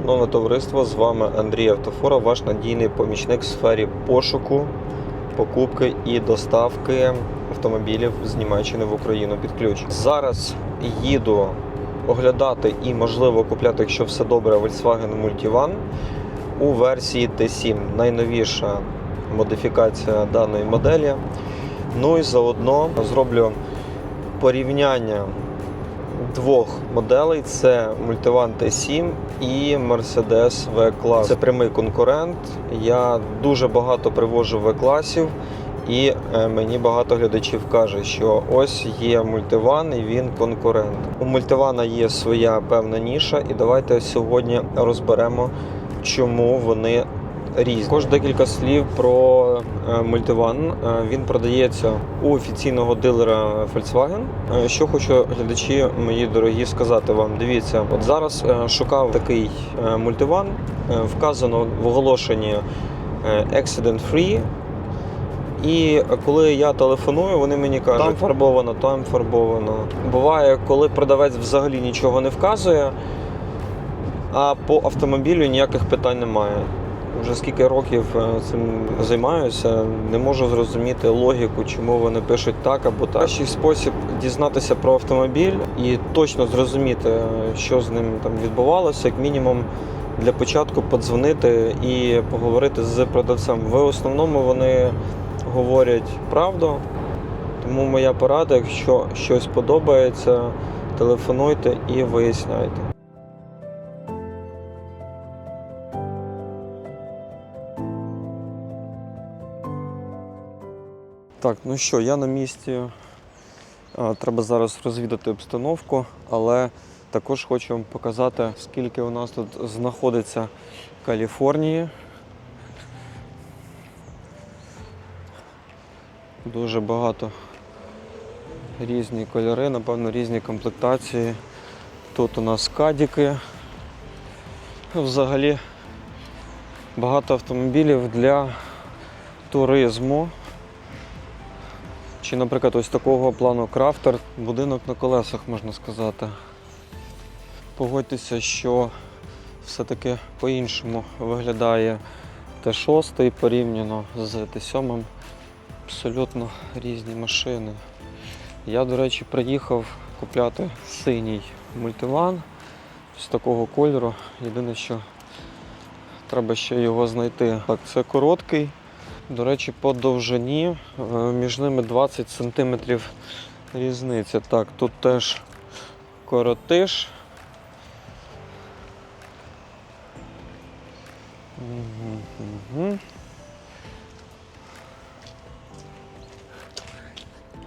Шановне товариство, з вами Андрій Автофора, ваш надійний помічник в сфері пошуку, покупки і доставки автомобілів з Німеччини в Україну під ключ. Зараз їду оглядати і, можливо, купляти, якщо все добре, Volkswagen Multivan у версії T7, найновіша модифікація даної моделі. Ну і заодно зроблю порівняння двох моделей: це Multivan T7 і Mercedes V-Class. Це прямий конкурент. Я дуже багато привожу V-класів, і е, мені багато глядачів каже, що ось є Multivan і він конкурент. У Multivan є своя певна ніша, і давайте сьогодні розберемо, чому вони різні. Також декілька слів про е, Multivan. Е, Він продається у офіційного дилера Volkswagen. Е, Що хочу глядачі мої дорогі сказати вам. Дивіться, от зараз шукав такий Multivan. Е, Вказано в оголошенні Accident Free. І коли я телефоную, вони мені кажуть, там фарбовано, там фарбовано. Буває, коли продавець взагалі нічого не вказує, а по автомобілю ніяких питань немає. Вже скільки років е, цим займаюся, не можу зрозуміти логіку, чому вони пишуть так або так. Кращий спосіб дізнатися про автомобіль і точно зрозуміти, що з ним там відбувалося, як мінімум для початку подзвонити і поговорити з продавцем. В основному вони говорять правду, тому моя порада, якщо щось подобається, телефонуйте і виясняйте. Так, ну що, я на місці. Треба зараз розвідати обстановку, але також хочу вам показати, скільки у нас тут знаходиться Каліфорнії. Дуже багато різні кольори, напевно, різні комплектації. Тут у нас кадіки. Взагалі багато автомобілів для туризму. Чи, наприклад, ось такого плану крафтер, будинок на колесах, можна сказати. Погодьтеся, що все-таки по-іншому виглядає Т6 порівняно з Т7. Абсолютно різні машини. Я, до речі, приїхав купляти синій мультиван з такого кольору. Єдине, що треба ще його знайти. Так, це короткий. До речі, по довжині е, між ними 20 см різниця. Так, тут теж коротиш.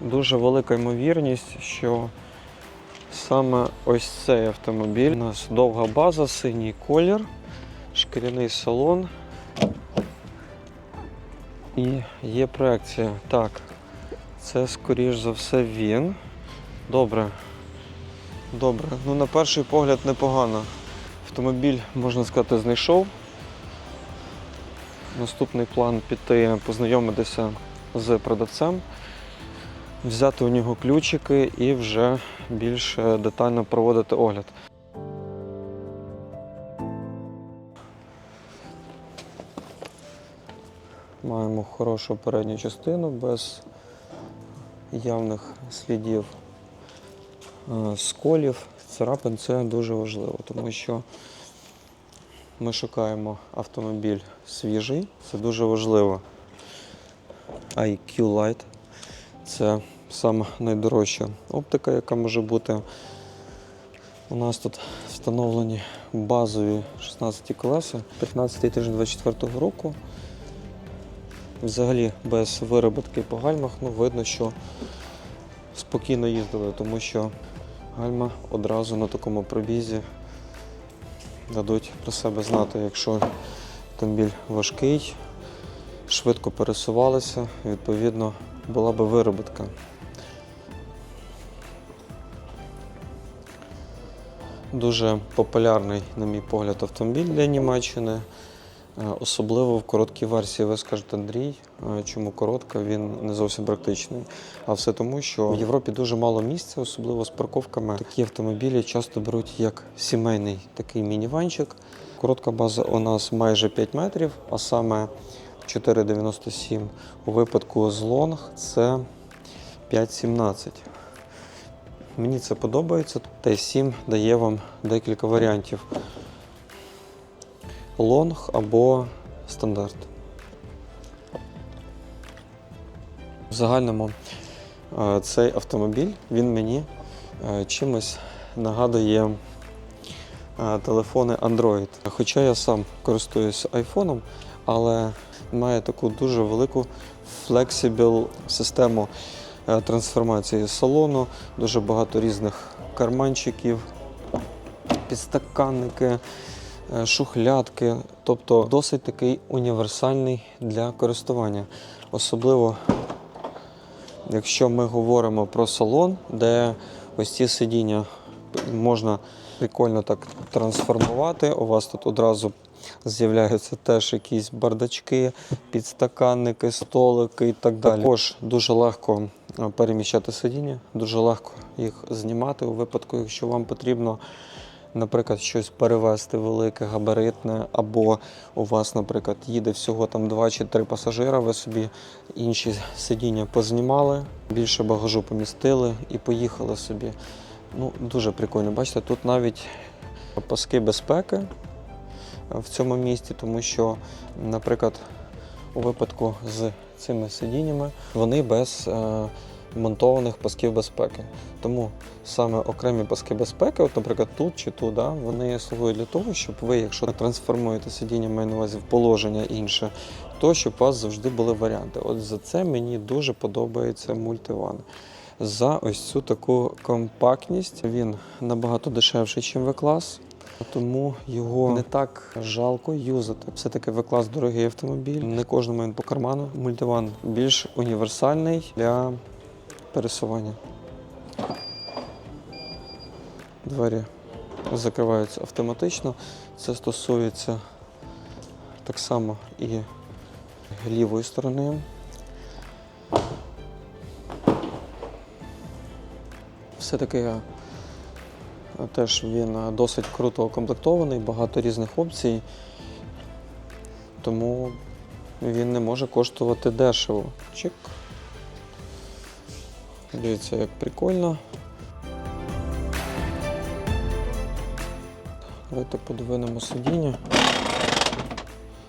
Дуже велика ймовірність, що саме ось цей автомобіль. У нас довга база, синій колір, шкіряний салон. І є проекція. Так, це скоріш за все він. Добре. Добре. Ну, на перший погляд непогано. Автомобіль, можна сказати, знайшов. Наступний план піти познайомитися з продавцем, взяти у нього ключики і вже більш детально проводити огляд. Маємо хорошу передню частину без явних слідів е, сколів, царапин. Це дуже важливо, тому що ми шукаємо автомобіль свіжий, це дуже важливо. IQ Light це саме найдорожча оптика, яка може бути. У нас тут встановлені базові 16 колеса 15 тиждень 24 року. Взагалі без вироботки по гальмах, ну видно, що спокійно їздили, тому що гальма одразу на такому пробізі дадуть про себе знати, якщо автомобіль важкий, швидко пересувалися, відповідно була би вироботка. Дуже популярний, на мій погляд, автомобіль для Німеччини. Е, Особливо в короткій версії ви скажете Андрій, е, чому коротка, він не зовсім практичний. А все тому, що в Європі дуже мало місця, особливо з парковками. Такі автомобілі часто беруть як сімейний такий мініванчик. Коротка база у нас майже 5 метрів, а саме 4,97. У випадку з лонг це 5,17. Мені це подобається. Т7 дає вам декілька варіантів лонг або стандарт. В загальному е, цей автомобіль він мені е, чимось нагадує е, телефони Android. Хоча я сам користуюся айфоном, але має таку дуже велику flexible систему трансформації салону, дуже багато різних карманчиків, підстаканники шухлядки, тобто досить такий універсальний для користування. Особливо, якщо ми говоримо про салон, де ось ці сидіння можна прикольно так трансформувати. У вас тут одразу з'являються теж якісь бардачки, підстаканники, столики і так далі. Також дуже легко е, переміщати сидіння, дуже легко їх знімати у випадку, якщо вам потрібно наприклад, щось перевезти велике, габаритне, або у вас, наприклад, їде всього там два чи три пасажира, ви собі інші сидіння познімали, більше багажу помістили і поїхали собі. Ну, дуже прикольно. Бачите, тут навіть паски безпеки в цьому місті, тому що, наприклад, у випадку з цими сидіннями вони без е, монтованих пасків безпеки. Тому саме окремі паски безпеки, от, наприклад, тут чи тут, да, вони слугують для того, щоб ви, якщо трансформуєте сидіння, маю на увазі в положення інше, то щоб у вас завжди були варіанти. От за це мені дуже подобається мультиван. За ось цю таку компактність він набагато дешевший, ніж V-клас. Тому його не так жалко юзати. Все-таки V-клас дорогий автомобіль. Не кожному він по карману. Мультиван більш універсальний для пересування. Двері закриваються автоматично. Це стосується так само і лівої сторони. Все-таки теж він досить круто укомплектований, багато різних опцій, тому він не може коштувати дешево. Чик. Дивіться, як прикольно. Давайте подвинемо сидіння.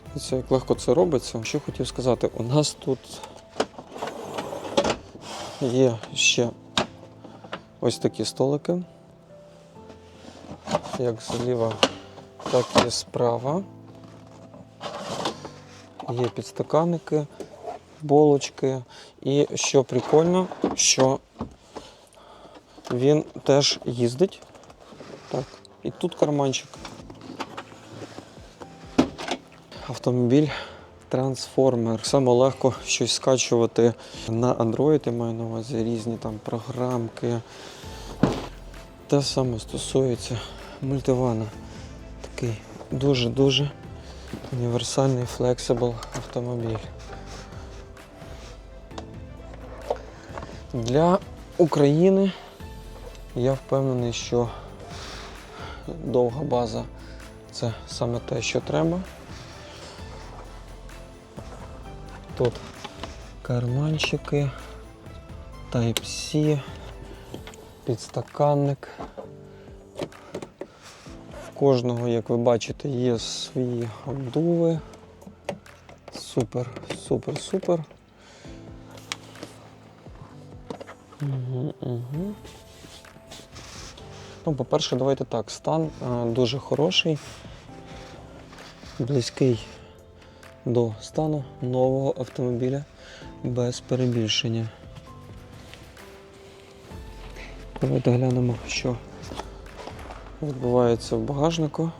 Дивіться, як легко це робиться. Що хотів сказати, у нас тут є ще ось такі столики. Як зліва, так і справа. Є підстаканники, болочки. І що прикольно, що він теж їздить. Так, і тут карманчик. Автомобіль трансформер. Саме легко щось скачувати на Android, я маю на увазі різні там програмки. Те саме стосується мультивана. Такий дуже-дуже універсальний флексибл автомобіль. Для України я впевнений, що довга база це саме те, що треба. Тут карманчики, Type-C, підстаканник. В кожного, як ви бачите, є свої обдуви. Супер, супер, супер. Ну, по-перше, давайте так, стан е, дуже хороший, близький до стану нового автомобіля без перебільшення. Давайте глянемо, що відбувається в багажнику.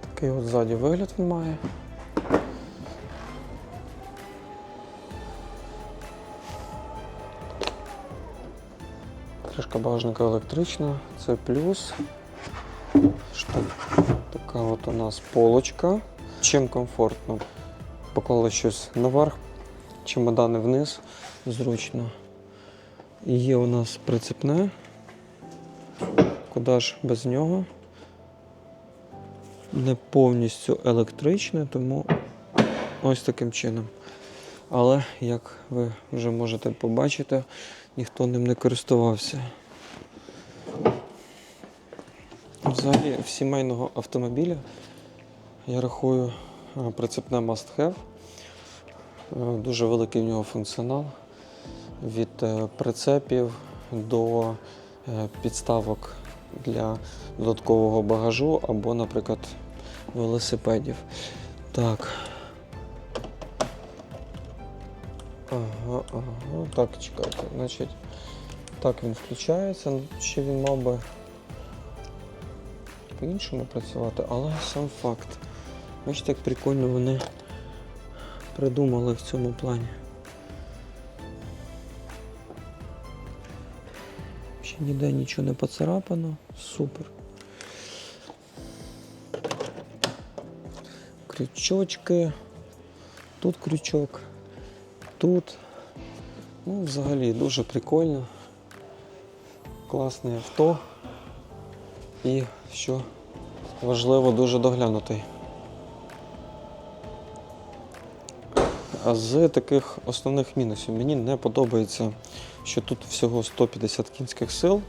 Такий от ззаді вигляд він має. Кришка багажника електрична, це плюс. Що така от у нас полочка. Чим комфортно. Поклали щось наверх, чемодани вниз, зручно. Є у нас прицепне. Куди ж без нього? Не повністю електричне, тому ось таким чином. Але, як ви вже можете побачити, ніхто ним не користувався. Взагалі, в сімейного автомобіля я рахую е, прицепне must have. Е, Дуже великий в нього функціонал від е, прицепів до підставок для додаткового багажу або, наприклад, велосипедів. Так. Ага, ага. Так, чекайте. Значить, так він включається. Ще він мав би по-іншому працювати, але сам факт. Бачите, як прикольно вони придумали в цьому плані. Ще ніде нічого не поцарапано. Супер. Крючочки. Тут крючок. Тут. Ну, взагалі дуже прикольно. Класне авто. І що важливо, дуже доглянутий. А з таких основних мінусів мені не подобається, що тут всього 150 кінських сил.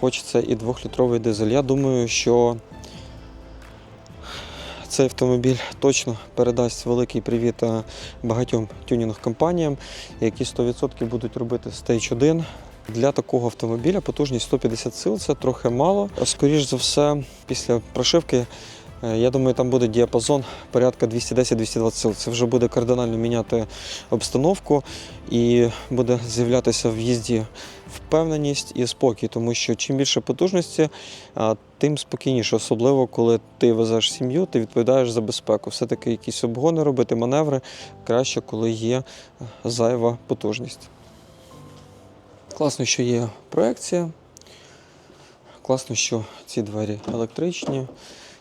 Хочеться і 2-літровий дизель. Я думаю, що цей автомобіль точно передасть великий привіт е, багатьом тюнінг-компаніям, які 100% будуть робити Stage 1. Для такого автомобіля потужність 150 сил це трохи мало. Скоріш за все, після прошивки, е, я думаю, там буде діапазон порядка 210-220 сил. Це вже буде кардинально міняти обстановку і буде з'являтися в їзді впевненість і спокій, тому що чим більше потужності, тим спокійніше, особливо коли ти везеш сім'ю, ти відповідаєш за безпеку. Все-таки якісь обгони робити, маневри краще, коли є е, зайва потужність. Класно, що є проекція. Класно, що ці двері електричні.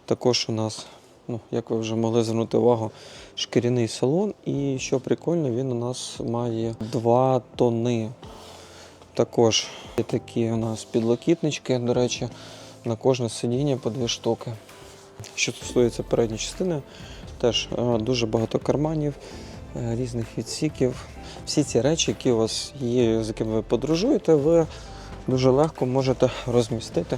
Також у нас, ну, як ви вже могли звернути увагу, шкіряний салон. І що прикольно, він у нас має два тони. Також є такі у нас підлокітнички, до речі, на кожне сидіння по дві штуки. Що стосується передньої частини, теж е, дуже багато карманів, різних відсіків. Всі ці речі, які у вас є, з якими ви подорожуєте, ви дуже легко можете розмістити.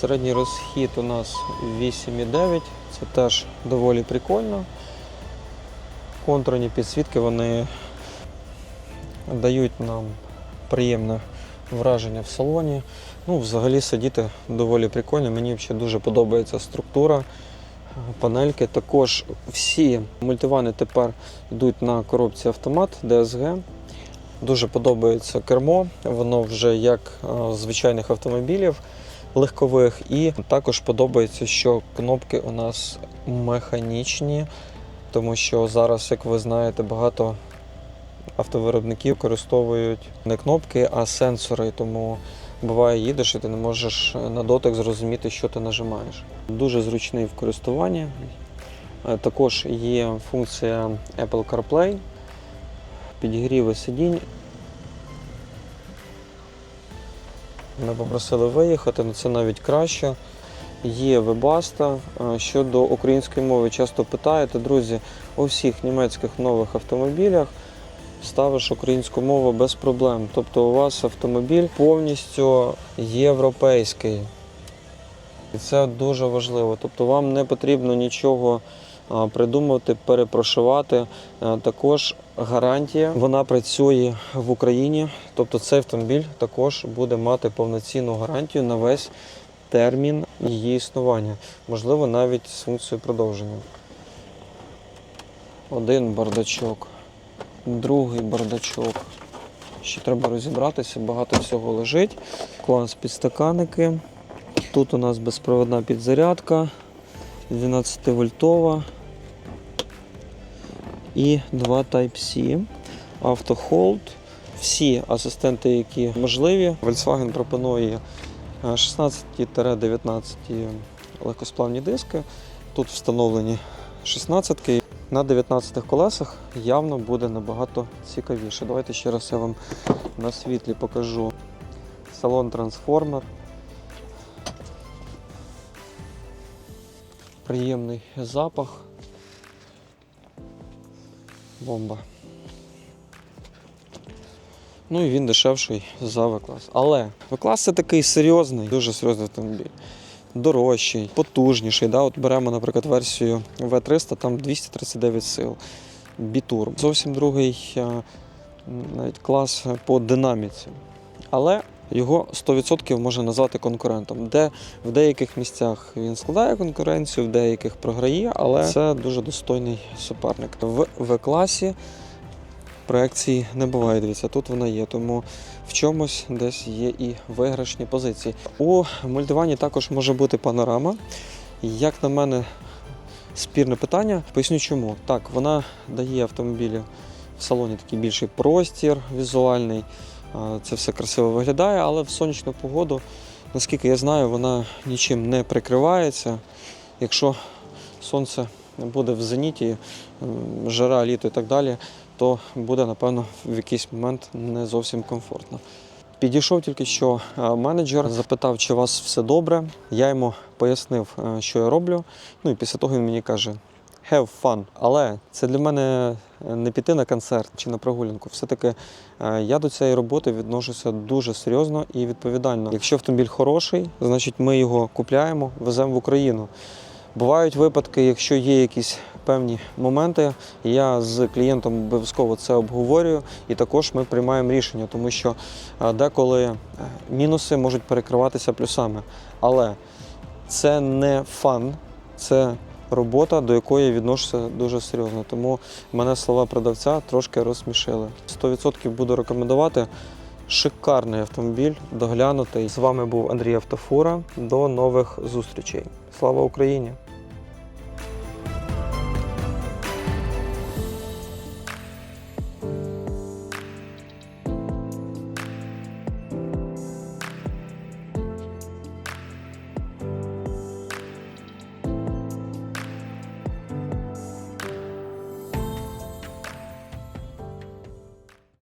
Середній розхід у нас 8,9, це теж доволі прикольно. Контурні підсвітки вони дають нам приємне враження в салоні. Ну, взагалі сидіти доволі прикольно. Мені ще дуже подобається структура панельки. Також всі мультивани тепер йдуть на коробці автомат DSG. Дуже подобається кермо, воно вже як е, звичайних автомобілів легкових. І також подобається, що кнопки у нас механічні, тому що зараз, як ви знаєте, багато автовиробників використовують не кнопки, а сенсори. Тому буває, їдеш і ти не можеш на дотик зрозуміти, що ти нажимаєш. Дуже зручний в користуванні. Е, Також є функція Apple CarPlay, підігріви сидінь. Ми попросили виїхати, але це навіть краще. Є. Е, Щодо української мови, часто питаєте, друзі, у всіх німецьких нових автомобілях ставиш українську мову без проблем. Тобто у вас автомобіль повністю європейський. І це дуже важливо. Тобто вам не потрібно нічого придумувати, перепрошивати. А, Також гарантія вона працює в Україні. Тобто цей автомобіль також буде мати повноцінну гарантію на весь термін її існування, можливо, навіть з функцією продовження. Один бардачок, другий бардачок. Ще треба розібратися, багато всього лежить. Клас підстаканники. Тут у нас безпроводна підзарядка 12 вольтова і два Type-C. Автохолд, всі асистенти, які можливі. Volkswagen пропонує е, 16-19 легкосплавні диски. Тут встановлені 16-ки. На 19 колесах явно буде набагато цікавіше. Давайте ще раз я вам на світлі покажу салон трансформер. Приємний запах. Бомба. Ну і він дешевший за V-клас. Але V-клас це такий серйозний, дуже серйозний автомобіль. Дорожчий, потужніший. Да? От беремо, наприклад, версію V300, там 239 сил. Бітур. Зовсім другий е, навіть клас по динаміці. Але його 100% можна назвати конкурентом, де в деяких місцях він складає конкуренцію, в деяких програє, але це дуже достойний суперник. В В-класі проекції не буває. Дивіться, тут вона є, тому в чомусь десь є і виграшні позиції. У мультивані також може бути панорама. Як на мене, спірне питання. Поясню чому. Так, вона дає автомобілю в салоні такий більший простір візуальний. Це все красиво виглядає, але в сонячну погоду, наскільки я знаю, вона нічим не прикривається. Якщо сонце буде в зеніті, жара, літо і так далі, то буде, напевно, в якийсь момент не зовсім комфортно. Підійшов тільки що е, менеджер, запитав, чи у вас все добре. Я йому пояснив, е, що я роблю. Ну і після того він мені каже: have fun. Але це для мене не піти на концерт чи на прогулянку. Все-таки е, я до цієї роботи відношуся дуже серйозно і відповідально. Якщо автомобіль хороший, значить ми його купляємо, веземо в Україну. Бувають випадки, якщо є якісь певні моменти, я з клієнтом обов'язково це обговорюю, і також ми приймаємо рішення, тому що е, деколи е, мінуси можуть перекриватися плюсами. Але це не фан, це робота, до якої я відношуся дуже серйозно. Тому мене слова продавця трошки розсмішили. 100% буду рекомендувати. Шикарний автомобіль, доглянутий. З вами був Андрій Автофура. До нових зустрічей. Слава Україні!